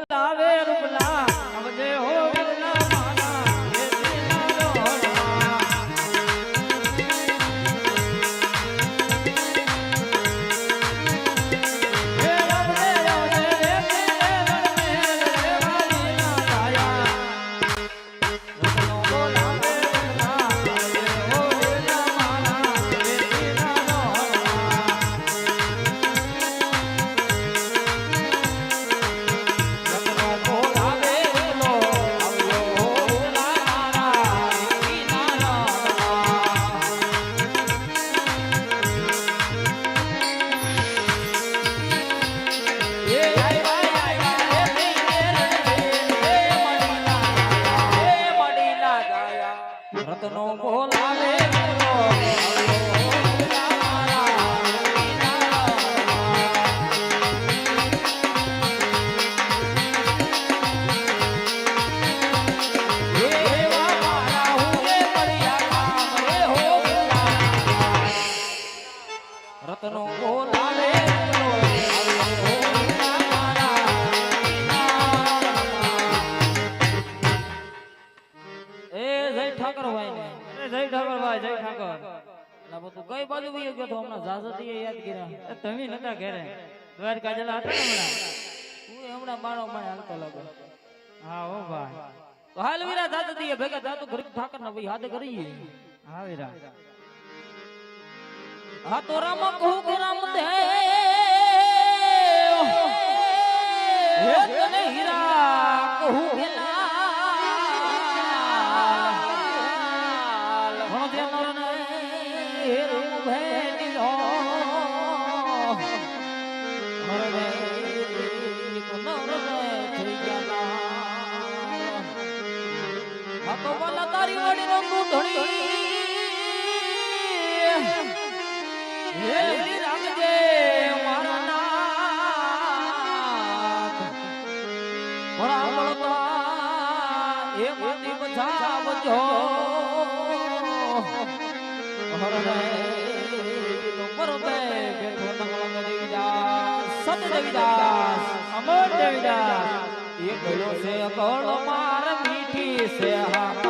રૂપલા રતનો બોલાવે યાદ કર્યા તમે નતા ઘરે. દ્વારકા જલા હતા હમણાં? હું હમણાં બાણો બાણે હાલતો લાગો. હા ઓ ભાઈ. હાલ વીરા જાજતી ભેગા જાતું ઘરે ઠાકર ના ભાઈ હાથે કરીએ. હા, વીરા. હા, તો રામ કહું કે રામ દે. હે, તને હીરા ભલા તારી વડી નો દૂધણી હે રામજે મારા નાથ. ભણા મળતા એ માતી દેવીદાસ. અમર દેવીદાસ એ ગયો છે કળ માર મીઠી છે હા